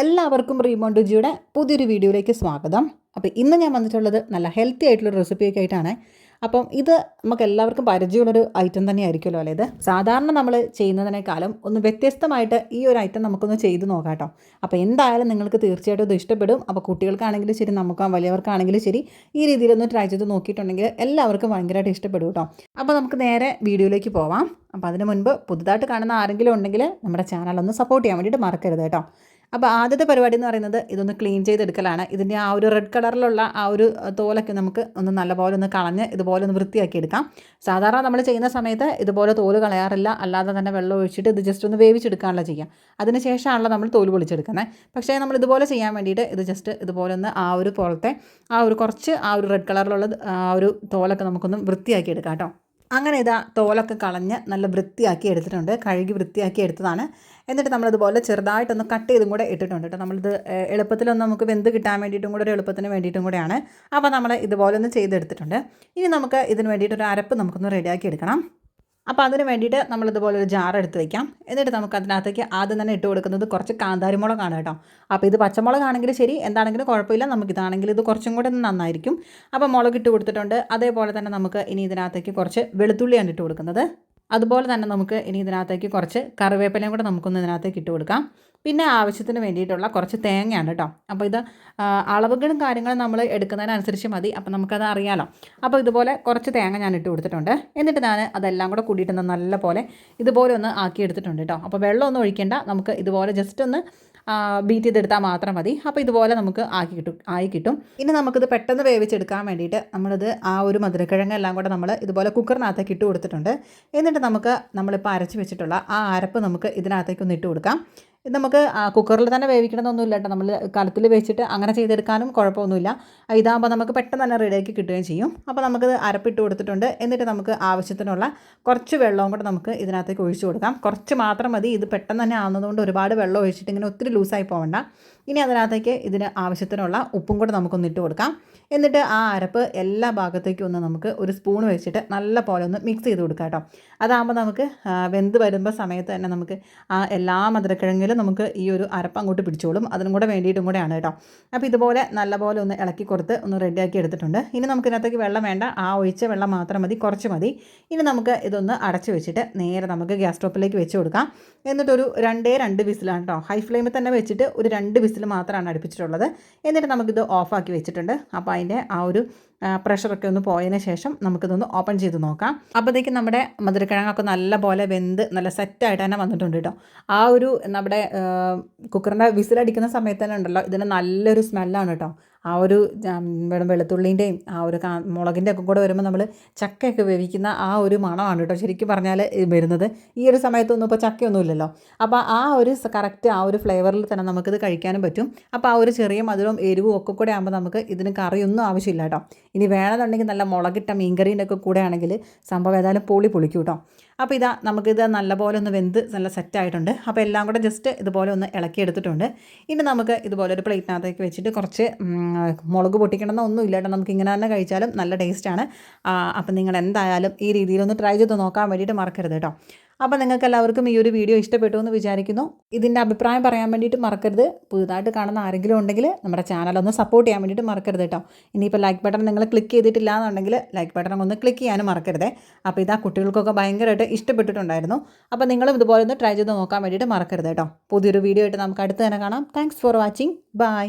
എല്ലാവർക്കും റീമോണ്ടുജിയുടെ പുതിയൊരു വീഡിയോയിലേക്ക് സ്വാഗതം. അപ്പോൾ ഇന്ന് ഞാൻ വന്നിട്ടുള്ളത് നല്ല ഹെൽത്തി ആയിട്ടുള്ള റെസിപ്പിയൊക്കെ ആയിട്ടാണ്. അപ്പം ഇത് നമുക്ക് എല്ലാവർക്കും പരിചയമുള്ളൊരു ഐറ്റം തന്നെ ആയിരിക്കുമല്ലോ അല്ലേ ഇത്? സാധാരണ നമ്മൾ ചെയ്യുന്നതിനേക്കാളും ഒന്ന് വ്യത്യസ്തമായിട്ട് ഈ ഒരു ഐറ്റം നമുക്കൊന്ന് ചെയ്ത് നോക്കാം കേട്ടോ. അപ്പോൾ എന്തായാലും നിങ്ങൾക്ക് തീർച്ചയായിട്ടും ഇത് ഇഷ്ടപ്പെടും. അപ്പോൾ കുട്ടികൾക്കാണെങ്കിലും ശരി നമുക്ക് വലിയവർക്കാണെങ്കിലും ശരി ഈ രീതിയിലൊന്ന് ട്രൈ ചെയ്ത് നോക്കിയിട്ടുണ്ടെങ്കിൽ എല്ലാവർക്കും ഭയങ്കരമായിട്ട് ഇഷ്ടപ്പെടും കേട്ടോ. അപ്പോൾ നമുക്ക് നേരെ വീഡിയോയിലേക്ക് പോവാം. അപ്പോൾ അതിന് മുൻപ് പുതുതായിട്ട് കാണുന്ന ആരെങ്കിലും ഉണ്ടെങ്കിൽ നമ്മുടെ ചാനൽ ഒന്ന് സപ്പോർട്ട് ചെയ്യാൻ വേണ്ടിയിട്ട് മറക്കരുത് കേട്ടോ. അപ്പോൾ ആദ്യത്തെ പരിപാടി എന്ന് പറയുന്നത് ഇതൊന്ന് ക്ലീൻ ചെയ്തെടുക്കലാണ്. ഇതിന്റെ ആ ഒരു റെഡ് കളറിലുള്ള ആ ഒരു തോലൊക്കെ നമുക്ക് ഒന്ന് നല്ലപോലെ ഒന്ന് കളഞ്ഞ് ഇതുപോലെ ഒന്ന് വൃത്തിയാക്കി എടുക്കാം സാധാരണ നമ്മൾ ചെയ്യുന്ന സമയത്ത് ഇതുപോലെ തോൽ കളയാറില്ല. അല്ലാതെ തന്നെ വെള്ളം ഒഴിച്ചിട്ട് ഇത് ജസ്റ്റ് ഒന്ന് വേവിച്ചെടുക്കാനുള്ള ചെയ്യാം. അതിന് ശേഷമാണല്ലോ നമ്മൾ തോൽ പൊളിച്ചെടുക്കുന്നത്. പക്ഷേ നമ്മൾ ഇതുപോലെ ചെയ്യാൻ വേണ്ടിയിട്ട് ഇത് ജസ്റ്റ് ഇതുപോലെ ഒന്ന് ആ ഒരു പോലത്തെ ആ ഒരു കുറച്ച് ആ ഒരു റെഡ് കളറിലുള്ള ആ ഒരു തോലൊക്കെ നമുക്കൊന്ന് വൃത്തിയാക്കി എടുക്കാം കേട്ടോ. അങ്ങനെ ഇതാ തോലൊക്കെ കളഞ്ഞ് നല്ല വൃത്തിയാക്കി എടുത്തിട്ടുണ്ട്. കഴുകി വൃത്തിയാക്കി എടുത്തതാണ്. എന്നിട്ട് നമ്മളിതുപോലെ ചെറുതായിട്ടൊന്ന് കട്ട് ചെയ്തും കൂടെ ഇട്ടിട്ടുണ്ട് കേട്ടോ നമ്മളിത് എളുപ്പത്തിലൊന്ന് നമുക്ക് വെന്ത് കിട്ടാൻ വേണ്ടിയിട്ടും കൂടെ ഒരു എളുപ്പത്തിന് വേണ്ടിയിട്ടും കൂടെയാണ്. അപ്പോൾ നമ്മൾ ഇതുപോലെ ഒന്ന് ചെയ്തെടുത്തിട്ടുണ്ട്. ഇനി നമുക്ക് ഇതിന് വേണ്ടിയിട്ട് ഒരു അരപ്പ് നമുക്കൊന്ന് റെഡിയാക്കി എടുക്കണം. അപ്പോൾ അതിന് വേണ്ടിയിട്ട് നമ്മളിതുപോലെ ഒരു ജാർ എടുത്ത് വയ്ക്കാം എന്നിട്ട് നമുക്ക് അതിനകത്തേക്ക് ആദ്യം തന്നെ ഇട്ട് കൊടുക്കുന്നത് കുറച്ച് കാന്താരിമുളകാണ് കേട്ടോ. അപ്പോൾ ഇത് പച്ചമുളകാണെങ്കിൽ ശരി എന്താണെങ്കിലും കുഴപ്പമില്ല. നമുക്കിതാണെങ്കിൽ ഇത് കുറച്ചും കൂടെ നന്നായിരിക്കും. അപ്പോൾ മുളക് ഇട്ട് കൊടുത്തിട്ടുണ്ട്. അതേപോലെ തന്നെ നമുക്ക് ഇനി ഇതിനകത്തേക്ക് കുറച്ച് വെളുത്തുള്ളിയാണ് ഇട്ട് കൊടുക്കുന്നത്. അതുപോലെ തന്നെ നമുക്ക് ഇനി ഇതിനകത്തേക്ക് കുറച്ച് കറിവേപ്പിലയും കൂടെ നമുക്കൊന്ന് ഇതിനകത്തേക്ക് ഇട്ട് കൊടുക്കാം. പിന്നെ ആവശ്യത്തിന് വേണ്ടിയിട്ടുള്ള കുറച്ച് തേങ്ങയാണ് കേട്ടോ. അപ്പോൾ ഇത് അളവുകളും കാര്യങ്ങളും നമ്മൾ എടുക്കുന്നതിനനുസരിച്ച് മതി. അപ്പോൾ നമുക്കത് അറിയാമല്ലോ അപ്പോൾ ഇതുപോലെ കുറച്ച് തേങ്ങ ഞാൻ ഇട്ട് കൊടുത്തിട്ടുണ്ട്. എന്നിട്ട് ഞാൻ അതെല്ലാം കൂടെ കൂടിയിട്ട് നല്ല പോലെ ഇതുപോലെ ഒന്ന് ആക്കി എടുത്തിട്ടുണ്ട് കേട്ടോ. അപ്പോൾ വെള്ളമൊന്നും ഒഴിക്കേണ്ട. നമുക്ക് ഇതുപോലെ ജസ്റ്റ് ഒന്ന് ബീറ്റ് ചെയ്തെടുത്താൽ മാത്രം മതി. അപ്പോൾ ഇതുപോലെ നമുക്ക് ആക്കി കിട്ടും ആയി കിട്ടും. ഇനി നമുക്കിത് പെട്ടെന്ന് വേവിച്ചെടുക്കാൻ വേണ്ടിയിട്ട് നമ്മളിത് ആ ഒരു മധുരക്കിഴങ്ങ് എല്ലാം കൂടെ നമ്മൾ ഇതുപോലെ കുക്കറിനകത്തേക്ക് ഇട്ട് കൊടുത്തിട്ടുണ്ട്. എന്നിട്ട് നമുക്ക് നമ്മളിപ്പോൾ അരച്ച് വെച്ചിട്ടുള്ള ആ അരപ്പ് നമുക്ക് ഇതിനകത്തേക്ക് ഒന്ന് ഇട്ട് കൊടുക്കാം. ഇത് നമുക്ക് കുക്കറിൽ തന്നെ വേവിക്കണമെന്നൊന്നുമില്ല കേട്ടോ നമ്മൾ കലത്തിൽ വെച്ചിട്ട് അങ്ങനെ ചെയ്തെടുക്കാനും കുഴപ്പമൊന്നുമില്ല. ഇതാകുമ്പോൾ നമുക്ക് പെട്ടെന്ന് തന്നെ റെഡിയാക്കി കിട്ടുകയും ചെയ്യും. അപ്പോൾ നമുക്കിത് അരപ്പിട്ട് കൊടുത്തിട്ടുണ്ട്. എന്നിട്ട് നമുക്ക് ആവശ്യത്തിനുള്ള കുറച്ച് വെള്ളവും കൂടെ നമുക്ക് ഇതിനകത്തേക്ക് ഒഴിച്ചു കൊടുക്കാം. കുറച്ച് മാത്രം മതി. ഇത് പെട്ടെന്ന് തന്നെ ആവുന്നതുകൊണ്ട് ഒരുപാട് വെള്ളം ഒഴിച്ചിട്ട് ഇങ്ങനെ ഒത്തിരി ലൂസായി പോകണ്ട ഇനി അതിനകത്തേക്ക് ഇതിന് ആവശ്യത്തിനുള്ള ഉപ്പും കൂടെ നമുക്കൊന്ന് ഇട്ട് കൊടുക്കാം. എന്നിട്ട് ആ അരപ്പ് എല്ലാ ഭാഗത്തേക്കും ഒന്ന് നമുക്ക് ഒരു സ്പൂൺ വെച്ചിട്ട് നല്ല പോലെ ഒന്ന് മിക്സ് ചെയ്ത് കൊടുക്കാം കേട്ടോ. അതാകുമ്പോൾ നമുക്ക് വെന്ത് വരുമ്പോൾ സമയത്ത് തന്നെ നമുക്ക് ആ എല്ലാ മധുരക്കിഴങ്ങിലും നമുക്ക് ഈ ഒരു അരപ്പ് അങ്ങോട്ട് പിടിച്ചോളും. അതിനും കൂടെ വേണ്ടിയിട്ടും കൂടെയാണ് കേട്ടോ. അപ്പോൾ ഇതുപോലെ നല്ല പോലെ ഒന്ന് ഇളക്കി കൊടുത്ത് ഒന്ന് റെഡിയാക്കി എടുത്തിട്ടുണ്ട്. ഇനി നമുക്ക് ഇതിനകത്തേക്ക് വെള്ളം വേണ്ട. ആ ഒഴിച്ച വെള്ളം മാത്രം മതി. കുറച്ച് മതി. ഇനി നമുക്ക് ഇതൊന്ന് അടച്ച് വെച്ചിട്ട് നേരെ നമുക്ക് ഗ്യാസ് സ്റ്റോപ്പിലേക്ക് വെച്ച് കൊടുക്കാം. എന്നിട്ടൊരു രണ്ടേ രണ്ട് വിസിലാണ് കേട്ടോ. ഹൈ ഫ്ലെയിമിൽ തന്നെ വെച്ചിട്ട് ഒരു രണ്ട് വിസിൽ മാത്രമാണ് അടുപ്പിച്ചിട്ടുള്ളത്. എന്നിട്ട് നമുക്കിത് ഓഫാക്കി വെച്ചിട്ടുണ്ട്. അപ്പോൾ അതിന്റെ ആ ഒരു പ്രഷറൊക്കെ ഒന്ന് പോയതിന് ശേഷം നമുക്കിതൊന്ന് ഓപ്പൺ ചെയ്ത് നോക്കാം. അപ്പോഴത്തേക്കും നമ്മുടെ മധുരക്കിഴങ്ങൊക്കെ നല്ല പോലെ വെന്ത് നല്ല സെറ്റായിട്ട് തന്നെ വന്നിട്ടുണ്ട് കേട്ടോ. ആ ഒരു നമ്മുടെ കുക്കറിന്റെ വിസിലടിക്കുന്ന സമയത്ത് തന്നെ ഉണ്ടല്ലോ ഇതിന് നല്ലൊരു സ്മെല്ലാണ് കേട്ടോ. ആ ഒരു വെളുത്തുള്ളിന്റെയും ആ ഒരു മുളകിന്റെ ഒക്കെ കൂടെ വരുമ്പോൾ നമ്മൾ ചക്കയൊക്കെ വേവിക്കുന്ന ആ ഒരു മണമാണ് കേട്ടോ ശരിക്കും പറഞ്ഞാൽ വരുന്നത്. ഈ ഒരു സമയത്തൊന്നും ഇപ്പോൾ ചക്കയൊന്നും ഇല്ലല്ലോ. അപ്പോൾ ആ ഒരു കറക്റ്റ് ആ ഒരു ഫ്ലേവറിൽ തന്നെ നമുക്കിത് കഴിക്കാനും പറ്റും. അപ്പോൾ ആ ഒരു ചെറിയ മധുരവും എരിവും ഒക്കെ കൂടെ ആകുമ്പോൾ നമുക്ക് ഇതിന് കറിയൊന്നും ആവശ്യമില്ല കേട്ടോ. ഇനി വേണമെന്നുണ്ടെങ്കിൽ നല്ല മുളകിട്ട മീൻകറീന്റെ ഒക്കെ കൂടെ ആണെങ്കിൽ സംഭവം ഏതായാലും പൊളി പൊളിക്കും കേട്ടോ. അപ്പോൾ ഇതാ നമുക്കിത് നല്ലപോലെ ഒന്ന് വെന്ത് നല്ല സെറ്റായിട്ടുണ്ട്. അപ്പോൾ എല്ലാം കൂടെ ജസ്റ്റ് ഇതുപോലെ ഒന്ന് ഇളക്കി എടുത്തിട്ടുണ്ട്. ഇനി നമുക്ക് ഇതുപോലെ ഒരു പ്ലേറ്റിനകത്തേക്ക് വെച്ചിട്ട് കുറച്ച് മുളക് പൊട്ടിക്കണമെന്നൊന്നും ഇല്ല കേട്ടോ. നമുക്ക് ഇങ്ങനെ തന്നെ കഴിച്ചാലും നല്ല ടേസ്റ്റാണ്. അപ്പം നിങ്ങൾ എന്തായാലും ഈ രീതിയിലൊന്ന് ട്രൈ ചെയ്ത് നോക്കാൻ വേണ്ടിയിട്ട് മറക്കരുത് കേട്ടോ. അപ്പോൾ നിങ്ങൾക്ക് എല്ലാവർക്കും ഈ ഒരു വീഡിയോ ഇഷ്ടപ്പെട്ടു എന്ന് വിചാരിക്കുന്നു. ഇതിന്റെ അഭിപ്രായം പറയാൻ വേണ്ടിയിട്ട് മറക്കരുത്. പുതുതായിട്ട് കാണുന്ന ആരെങ്കിലും ഉണ്ടെങ്കിൽ നമ്മുടെ ചാനൽ ഒന്ന് സപ്പോർട്ട് ചെയ്യാൻ വേണ്ടിയിട്ട് മറക്കരുത് കേട്ടോ. ഇനിയിപ്പോൾ ലൈക്ക് ബട്ടൺ നിങ്ങൾ ക്ലിക്ക് ചെയ്തിട്ടില്ല എന്നുണ്ടെങ്കിൽ ലൈക്ക് ബട്ടൺ ഒന്ന് ക്ലിക്ക് ചെയ്യാനും മറക്കരുതേ. അപ്പോൾ ഇതാ കുട്ടികൾക്കൊക്കെ ഭയങ്കരമായിട്ട് ഇഷ്ടപ്പെട്ടിട്ടുണ്ടായിരുന്നു. അപ്പോൾ നിങ്ങളും ഇതുപോലെ ഒന്ന് ട്രൈ ചെയ്ത് നോക്കാൻ വേണ്ടിയിട്ട് മറക്കരുത് കേട്ടോ. പുതിയൊരു വീഡിയോ ആയിട്ട് നമുക്ക് അടുത്ത് തന്നെ കാണാം. Thanks for watching bye